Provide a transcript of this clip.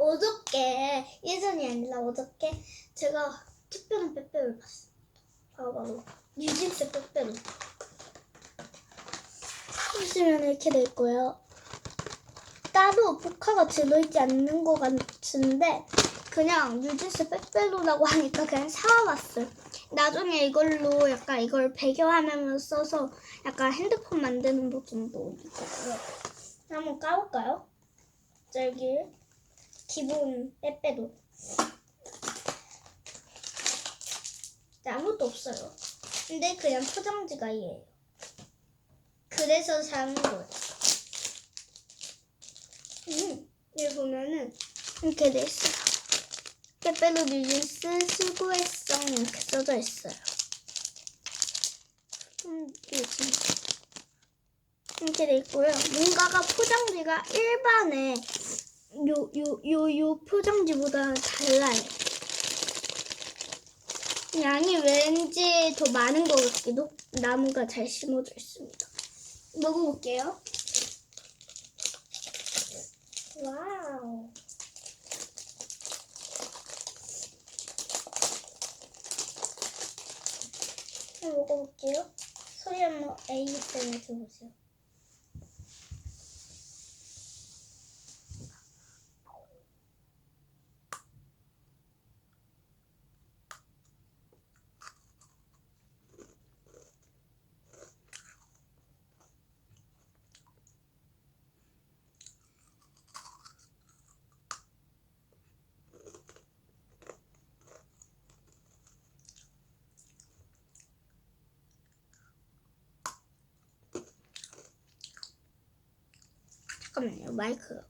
어저께 예전이 아니라 어저께 제가 특별한 빼빼를. 바로 바로 뉴진스 빼빼로. 보시면 이렇게 돼 있고요. 따로 포카가 들어있지 않는 것 같은데 그냥 뉴진스 빼빼로라고 하니까 그냥 사와봤어요. 나중에 이걸로 약간 이걸 배경화면으로 써서 약간 핸드폰 만드는 버튼도 있고요. 한번 까볼까요? 자, 여기 기본 빼빼로. 네, 아무것도 없어요. 근데 그냥 포장지가 얘예요. 그래서 사는 거예요. 음, 여기 보면은 이렇게 돼 있어요. 빼빼로 뉴진스 수고했어 이렇게 써져 있어요. 음, 이렇게 돼 있고요. 뭔가가 포장지가 일반의 요, 요, 요, 요 포장지보다 달라요. 양이 왠지 더 많은 것 같기도 나무가 잘 심어져 있습니다. 먹어볼게요. 와우. 먹어볼게요. 소리 한번 ASMR 들어보세요. 잠깐만요, 마이크가.